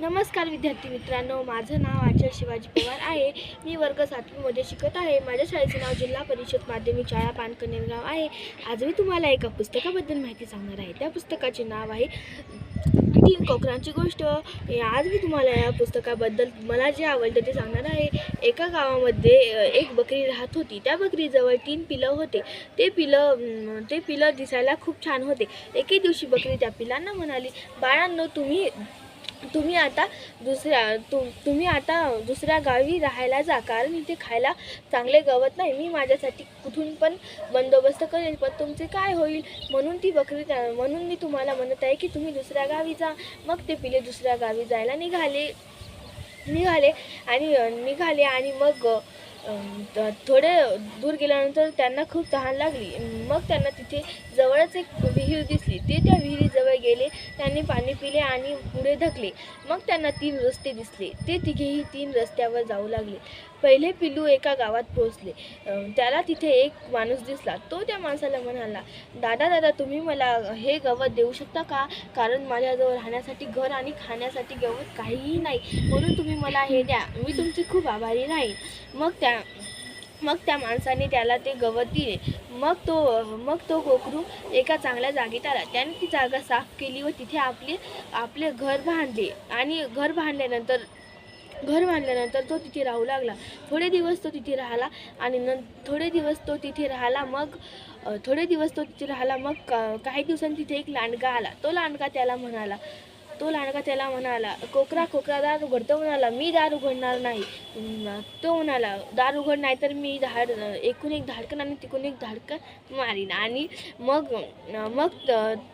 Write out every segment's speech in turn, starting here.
नमस्कार विद्यार्थी मित्रांनो माझं नाव आचार्य शिवाजी पवार आहे. मी वर्ग सातवीमध्ये शिकत आहे. माझ्या शाळेचे नाव जिल्हा परिषद माध्यमिक शाळा पानकनेरगाव आहे. आज मी तुम्हाला एका पुस्तकाबद्दल माहिती सांगणार आहे. त्या पुस्तकाचे नाव आहे तीन कोकरांची गोष्ट. आज मी तुम्हाला या पुस्तकाबद्दल मला जे आवडतं ते सांगणार आहे. एका गावामध्ये एक बकरी राहत होती. त्या बकरीजवळ तीन पिलं होते. ते पिलं ते पिलं दिसायला खूप छान होते. एके दिवशी बकरी त्या पिलांना म्हणाली बाळांनो तुम्ही तुम्ही आता दुसऱ्या तु तुम्ही आता दुसऱ्या गावी राहायला जा कारण इथे खायला चांगले गवत नाही. मी माझ्यासाठी कुठून पण बंदोबस्त करेल पण तुमचे काय होईल? म्हणून ती बकरी त्या- म्हणून मी तुम्हाला म्हणत आहे की तुम्ही दुसऱ्या गावी जा. मग ते पिले दुसऱ्या गावी जायला निघाले. निघाले आणि निघाले आणि मग थोडे दूर गेल्यानंतर त्यांना खूप तहान लागली. मग त्यांना तिथे जवळच एक विहीर दिसली. ते त्या विहिरीजवळ गेले त्यांनी पाणी पिले आणि पुढे धकले मग त्यांना तीन रस्ते दिसले. ते तिघेही तीन रस्त्यावर जाऊ लागले. पहिले पिल्लू एका गावात पोहोचले. त्याला तिथे एक माणूस दिसला. तो त्या माणसाला म्हणाला दादा दादा तुम्ही मला हे गवत देऊ शकता का? कारण माझ्याजवळ राहण्यासाठी घर आणि खाण्यासाठी गवत काहीही नाही. म्हणून तुम्ही मला हे द्या. मी तुमची खूप आभारी राहीन. मग त्या मग त्या माणसाने त्याला ते गवत दिले. मग तो मग तो कोकरू एका चांगल्या जागेत आला. त्याने ती जागा साफ केली व तिथे आपले आपले घर बांधले. आणि घर बांधल्यानंतर घर बांधल्यानंतर तो तिथे राहू लागला. थोडे दिवस तो तिथे राहिला आणि न थोडे दिवस तो तिथे राहिला मग थोडे दिवस तो तिथे राहिला मग का- काही दिवसांनी तिथे एक लांडगा आला. तो लांडगा त्याला म्हणाला तो लांडगा त्याला म्हणाला कोकरा कोकरा दार उघड तो म्हणाला मी दार उघडणार नाही. तो म्हणाला दार उघड नाही तर मी धाड एकूण एक धाडकन आणि तिकून एक धाडकन मारीन. आणि मग मग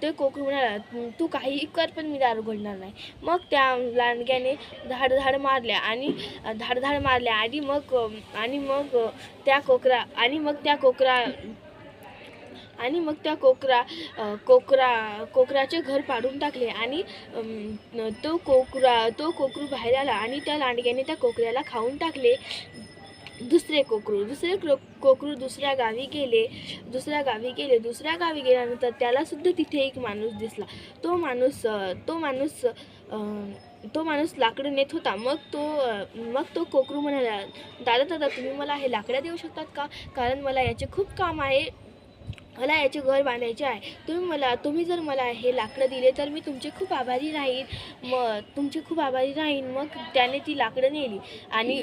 ते कोकरू म्हणाला तू काहीही कर पण मी दार उघडणार नाही. मग त्या लांडग्याने धाड धाड मारल्या आणि धाड धाड मारल्या आणि मग आणि मग त्या कोकरा आणि मग त्या कोकरा आणि मग त्या कोकरा कोकरा कोकराचे घर पाडून टाकले आणि तो कोकरा तो कोकरू बाहेर आला आणि त्या लांडग्याने त्या कोकऱ्याला खाऊन टाकले. दुसरे कोकरू दुसरे क्रो कोकरू दुसऱ्या गावी गेले. दुसऱ्या गावी गेले दुसऱ्या गावी गेल्यानंतर त्यालासुद्धा तिथे एक माणूस दिसला. तो माणूस तो माणूस तो माणूस लाकडं नेत होता. मग तो मग तो कोकरू म्हणाला दादा दादा तुम्ही मला हे लाकडं देऊ शकतात का? कारण मला याचे खूप काम आहे. मला याचे घर बांधायचे आहे. तुम्ही मला तुम्ही जर मला हे लाकडं दिले तर मी तुमचे खूप आभारी राहीन. मग तुमचे खूप आभारी राहीन. मग त्याने ती लाकडं नेली आणि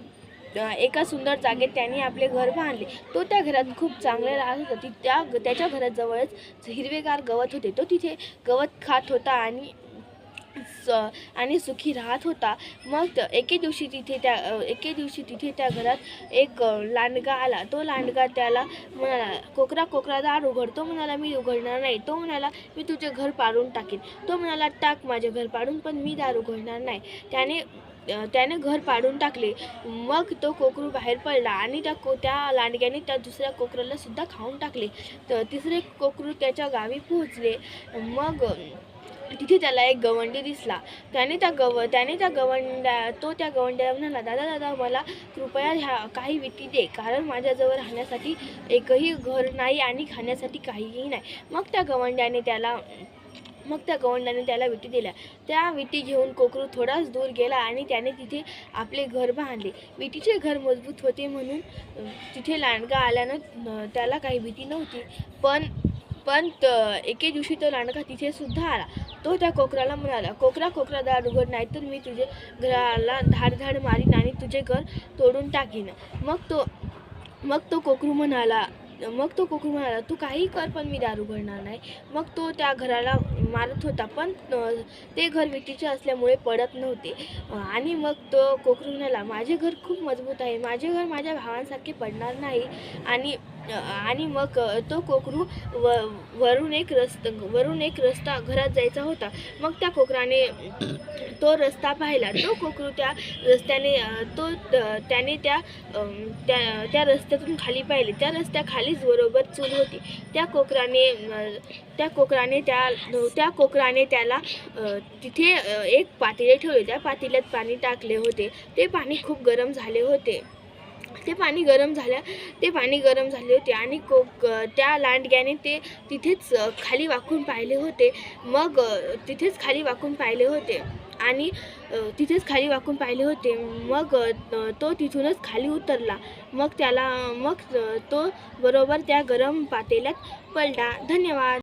एका सुंदर जागेत त्याने आपले घर बांधले. तो त्या घरात खूप चांगले राहत होता. ती त्या त्याच्या घराजवळच हिरवेगार गवत होते. तो तिथे गवत खात होता आणि स आणि सुखी राहत होता. मग एके दिवशी तिथे त्या एके दिवशी तिथे त्या घरात एक लांडगा आला. तो लांडगा त्याला म्हणाला कोकरा कोकरा दार उघड. तो म्हणाला मी उघडणार नाही. तो म्हणाला मी तुझे घर पाडून टाकेन. तो म्हणाला टाक माझे घर पाडून पण मी दार उघडणार नाही. त्याने त्याने घर पाडून टाकले. मग तो कोकरू बाहेर पडला आणि त्या को त्या लांडग्याने त्या दुसऱ्या कोकराला सुद्धा खाऊन टाकले. तर तिसरे कोकरू त्याच्या गावी पोहोचले. मग तिथे त्याला एक गवंडी दिसला. त्याने त्या गव त्याने त्या गवंड्या तो त्या गवंड्याला म्हणाला दादा दादा मला कृपया ह्या काही विटी दे. कारण माझ्याजवळ राहण्यासाठी एकही घर नाही आणि खाण्यासाठी काहीही नाही. मग त्या गवंड्याने त्याला मग त्या गवंडाने त्याला विटी दिल्या. त्या विटी घेऊन कोकरू थोडाच दूर गेला आणि त्याने तिथे आपले घर बांधले. विटीचे घर मजबूत होते म्हणून तिथे लांडगा आल्यानं त्याला काही भीती नव्हती. पण पण त- एके दिवशी तो लांडगा तिथेसुद्धा आला. तो त्या कोकराला म्हणाला कोकरा कोकरा दार उघड नाही तर मी तुझे घराला धाड धाड मारीन आणि तुझे घर तोडून टाकीन. मग तो मग तो कोकरू म्हणाला मग तो कोकरू म्हणाला तू काही कर पण मी दारू भरणार नाही. मग तो त्या घराला मारत होता पण ते घर विटीचे असल्यामुळे पडत नव्हते. आणि मग तो कोकरू म्हणाला माझे घर खूप मजबूत आहे. माझे घर माझ्या भावांसारखे पडणार नाही. आणि आणि मग तो कोकरू व वरून एक रस्त वरून एक रस्ता घरात जायचा होता. मग त्या कोकराने तो रस्ता पाहिला. तो कोकरू त्या रस्त्याने तो त्याने त्या त्या त्या रस्त्यातून खाली पाहिले. त्या रस्त्याखालीच बरोबर चूल होती. त्या कोकराने त्या कोकराने त्या त्या कोकराने त्याला तिथे एक पातेले ठेवले. त्या पातेल्यात पाणी टाकले होते. ते पाणी खूप गरम झाले होते. ते पाणी गरम झाल्या ते पाणी गरम झाले होते आणि कोक त्या लांडग्याने ते तिथेच खाली वाकून पाहिले होते. मग तिथेच खाली वाकून पाहिले होते आणि तिथेच खाली वाकून पाहिले होते. मग तो तिथूनच खाली उतरला. मग त्याला मग तो बरोबर त्या गरम पातेल्यात पडला. धन्यवाद.